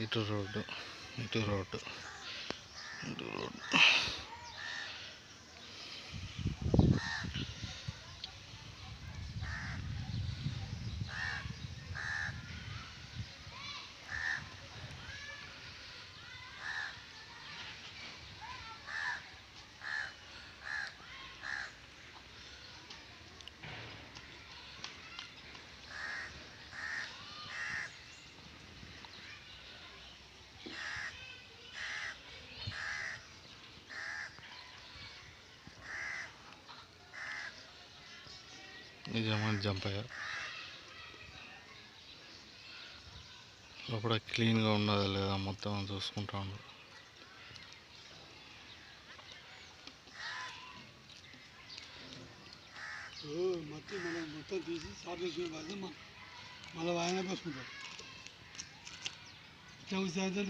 ఇటు రోడ్డు ఇటు రోడ్డు ఇటు రోడ్డు నిజమని జంప్ అయ్యా. లోపల క్లీన్గా ఉన్నదా లేదా మొత్తం చూసుకుంటా ఉన్నాడు మొత్తం మనం మొత్తం తీసి సాఫ్ మళ్ళీ వాయినా పోసుకుంటాం. ఇట్లా సాయంత్రం